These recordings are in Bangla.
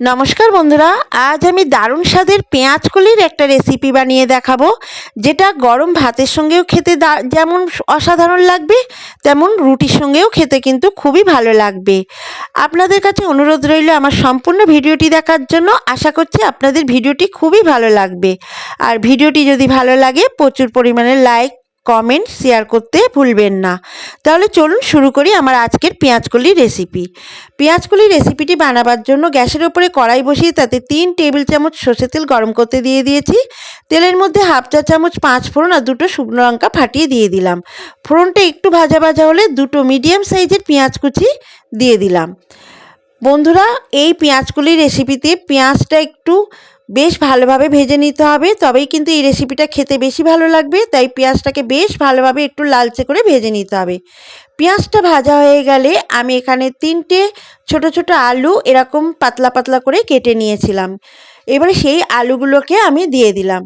নমস্কার বন্ধুরা, আজ আমি দারুণ স্বাদের পেঁয়াজ কলির একটা রেসিপি বানিয়ে দেখাবো, যেটা গরম ভাতের সঙ্গেও খেতে যেমন অসাধারণ লাগবে, তেমন রুটির সঙ্গেও খেতে কিন্তু খুবই ভালো লাগবে। আপনাদের কাছে অনুরোধ রইল আমার সম্পূর্ণ ভিডিওটি দেখার জন্য, আশা করছি আপনাদের ভিডিওটি খুবই ভালো লাগবে। আর ভিডিওটি যদি ভালো লাগে, প্রচুর পরিমাণে লাইক কমেন্ট শেয়ার করতে ভুলবেন না। তাহলে চলুন শুরু করি আমার আজকের পেঁয়াজকলির রেসিপি পেঁয়াজকলির রেসিপিটি বানাবার জন্য গ্যাসের ওপরে কড়াই বসিয়ে তাতে তিন টেবিল চামচ সর্ষে তেল গরম করতে দিয়ে দিয়েছি। তেলের মধ্যে হাফ চা চামচ পাঁচ ফোড়ন আর দুটো শুকনো লঙ্কা ফাটিয়ে দিয়ে দিলাম। ফোড়নটা একটু ভাজা ভাজা হলে দুটো মিডিয়াম সাইজের পেঁয়াজ কুচি দিয়ে দিলাম। বন্ধুরা, এই পেঁয়াজকলির রেসিপিতে পেঁয়াজটা একটু বেশ ভালোভাবে ভেজে নিতে হবে। তবেই কিন্তু এই রেসিপিটা খেতে বেশি ভালো লাগবে। তাই পেঁয়াজটাকে বেশ ভালোভাবে একটু লালচে করে ভেজে নিতে হবে। পেঁয়াজটা ভাজা হয়ে গেলে আমি এখানে তিনটে ছোট ছোট আলু এরকম পাতলা পাতলা করে কেটে নিয়েছিলাম। এবারে সেই আলুগুলোকে আমি দিয়ে দিলাম।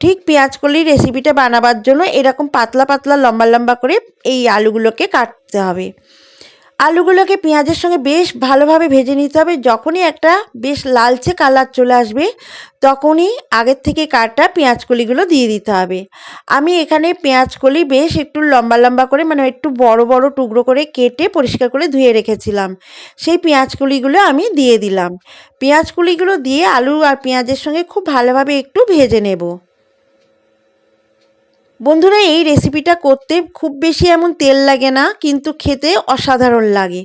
ঠিক পেঁয়াজ পেঁয়াজকলির রেসিপিটা বানাবার জন্য এরকম পাতলা পাতলা লম্বা লম্বা করে এই আলুগুলোকে কাটতে হবে। আলুগুলোকে পেঁয়াজের সঙ্গে বেশ ভালোভাবে ভেজে নিতে হবে। যখনই একটা বেশ লালচে কালার চলে আসবে, তখনই আগের থেকে কাটা পেঁয়াজকলিগুলো দিয়ে দিতে হবে। আমি এখানে পেঁয়াজকলি বেশ একটু লম্বা লম্বা করে মানে একটু বড় বড় টুকরো করে কেটে পরিষ্কার করে ধুয়ে রেখেছিলাম। সেই পেঁয়াজকলিগুলো আমি দিয়ে দিলাম। পেঁয়াজকলিগুলো দিয়ে আলু আর পেঁয়াজের সঙ্গে খুব ভালোভাবে একটু ভেজে নেব। বন্ধুরা, এই রেসিপিটা করতে খুব বেশি এমন তেল লাগে না, কিন্তু খেতে অসাধারণ লাগে।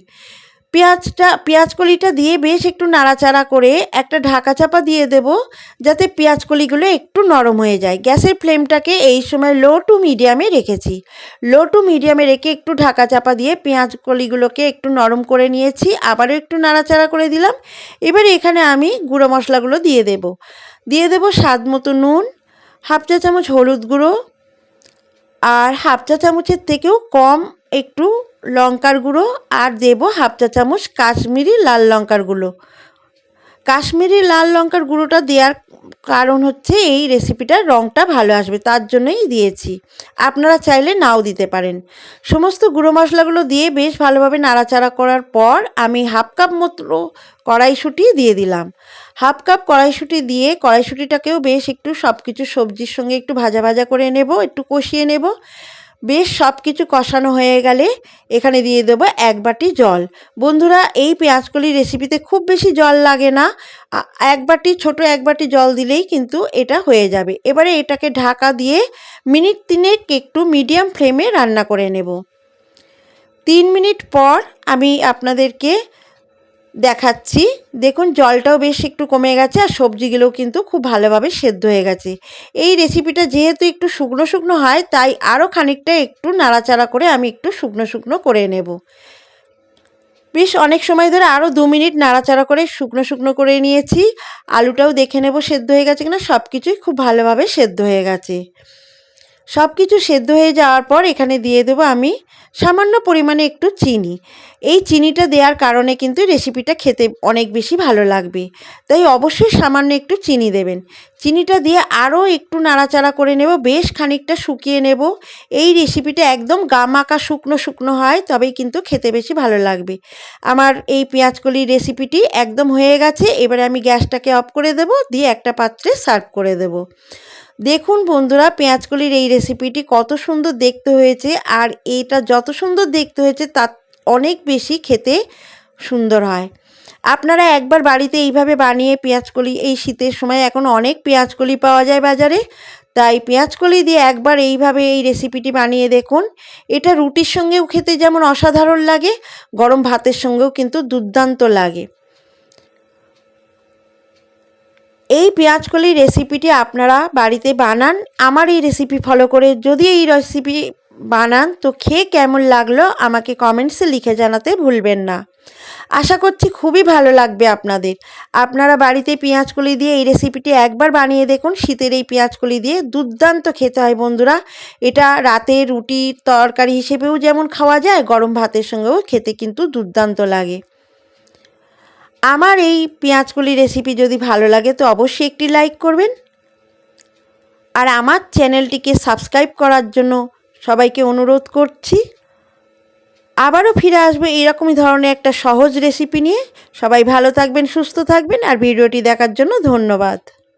পেঁয়াজটা, পেঁয়াজকলিটা দিয়ে বেশ একটু নাড়াচাড়া করে একটা ঢাকা চাপা দিয়ে দেব, যাতে পেঁয়াজকলিগুলো একটু নরম হয়ে যায়। গ্যাসের ফ্লেমটাকে এই সময় লো টু মিডিয়ামে রেখেছি। লো টু মিডিয়ামে রেখে একটু ঢাকা চাপা দিয়ে পেঁয়াজকলিগুলোকে একটু নরম করে নিয়েছি, আবারও একটু নাড়াচাড়া করে দিলাম। এবার এখানে আমি গুঁড়ো মশলাগুলো দিয়ে দেব। দিয়ে দেব স্বাদ মতো নুন, হাফ চা চামচ হলুদ গুঁড়ো আর হাফ চা চামচের থেকেও কম একটু লঙ্কার গুঁড়ো, আর দেবো হাফ চা চামচ কাশ্মীরি লাল লঙ্কার গুঁড়ো। কাশ্মীরি লাল লঙ্কার গুঁড়োটা দেওয়ার কারণ হচ্ছে এই রেসিপিটার রঙটা ভালো আসবে, তার জন্যই দিয়েছি। আপনারা চাইলে নাও দিতে পারেন। সমস্ত গুঁড়ো মশলাগুলো দিয়ে বেশ ভালোভাবে নাড়াচাড়া করার পর আমি হাফ কাপ মতো কড়াইশুঁটি দিয়ে দিলাম। হাফ কাপ কড়াইশুঁটি দিয়ে কড়াইশুঁটিটাকেও বেশ একটু সব কিছু সবজির সঙ্গে একটু ভাজা ভাজা করে নেব, একটু কষিয়ে নেব। বেশ সব কিছু কষানো হয়ে গেলে এখানে দিয়ে দেবো এক বাটি জল। বন্ধুরা, এই পেঁয়াজকলি রেসিপিতে খুব বেশি জল লাগে না। এক বাটি, ছোট এক বাটি জল দিলেই কিন্তু এটা হয়ে যাবে। এবারে এটাকে ঢাকা দিয়ে মিনিট তিনেক একটু মিডিয়াম ফ্লেমে রান্না করে নেব। তিন মিনিট পর আমি আপনাদেরকে দেখাচ্ছি। দেখুন, জলটাও বেশ একটু কমে গেছে আর সবজিগুলোও কিন্তু খুব ভালোভাবে সেদ্ধ হয়ে গেছে। এই রেসিপিটা যেহেতু একটু শুকনো শুকনো হয়, তাই আরও খানিকটা একটু নাড়াচাড়া করে আমি একটু শুকনো শুকনো করে নেব। বেশ অনেক সময় ধরে আরও দু মিনিট নাড়াচাড়া করে শুকনো শুকনো করে নিয়েছি। আলুটাও দেখে নেব সেদ্ধ হয়ে গেছে কিনা সব কিছুই খুব ভালোভাবে সেদ্ধ হয়ে গেছে। সব কিছু সেদ্ধ হয়ে যাওয়ার পর এখানে দিয়ে দেবো আমি সামান্য পরিমাণে একটু চিনি। এই চিনিটা দেওয়ার কারণে কিন্তু রেসিপিটা খেতে অনেক বেশি ভালো লাগবে। তাই অবশ্যই সামান্য একটু চিনি দেবেন। চিনিটা দিয়ে আরও একটু নাড়াচাড়া করে নেব, বেশ খানিকটা শুকিয়ে নেব। এই রেসিপিটা একদম গামাকা শুকনো শুকনো হয়, তবেই কিন্তু খেতে বেশি ভালো লাগবে। আমার এই পেঁয়াজকলির রেসিপিটি একদম হয়ে গেছে। এবারে আমি গ্যাসটাকে অফ করে দেব, দিয়ে একটা পাত্রে সার্ভ করে দেব। দেখুন বন্ধুরা, পেঁয়াজকলির এই রেসিপিটি কত সুন্দর দেখতে হয়েছে আর এটা যত সুন্দর দেখতে হয়েছে তার অনেক বেশি খেতে সুন্দর হয়। আপনারা একবার বাড়িতে এইভাবে বানিয়ে পেঁয়াজকলি, এই শীতের সময় এখন অনেক পেঁয়াজকলি পাওয়া যায় বাজারে, তাই পেঁয়াজকলি দিয়ে একবার এইভাবে এই রেসিপিটি বানিয়ে দেখুন। এটা রুটির সঙ্গেও খেতে যেমন অসাধারণ লাগে, গরম ভাতের সঙ্গেও কিন্তু দুর্দান্ত লাগে। এই পেঁয়াজকলি রেসিপিটি আপনারা বাড়িতে বানান। আমার এই রেসিপি ফলো করে যদি এই রেসিপি বানান, তো খেয়ে কেমন লাগল আমাকে কমেন্টসে লিখে জানাতে ভুলবেন না। আশা করছি খুবই ভালো লাগবে আপনাদের। আপনারা বাড়িতে পেঁয়াজকলি দিয়ে এই রেসিপিটি একবার বানিয়ে দেখুন। শীতের এই পেঁয়াজকলি দিয়ে দুর্দান্ত খেতে হয় বন্ধুরা। এটা রাতে রুটি তরকারি হিসেবেও যেমন খাওয়া যায়, গরম ভাতের সঙ্গেও খেতে কিন্তু দুর্দান্ত লাগে। আমার এই পেঁয়াজকলি রেসিপি যদি ভালো লাগে, তো অবশ্যই একটি লাইক করবেন। আর আমার চ্যানেলটিকে সাবস্ক্রাইব করার জন্য সবাইকে অনুরোধ করছি। আবারও ফিরে আসব এরকমই ধরনের একটা সহজ রেসিপি নিয়ে। সবাই ভালো থাকবেন, সুস্থ থাকবেন, আর ভিডিওটি দেখার জন্য ধন্যবাদ।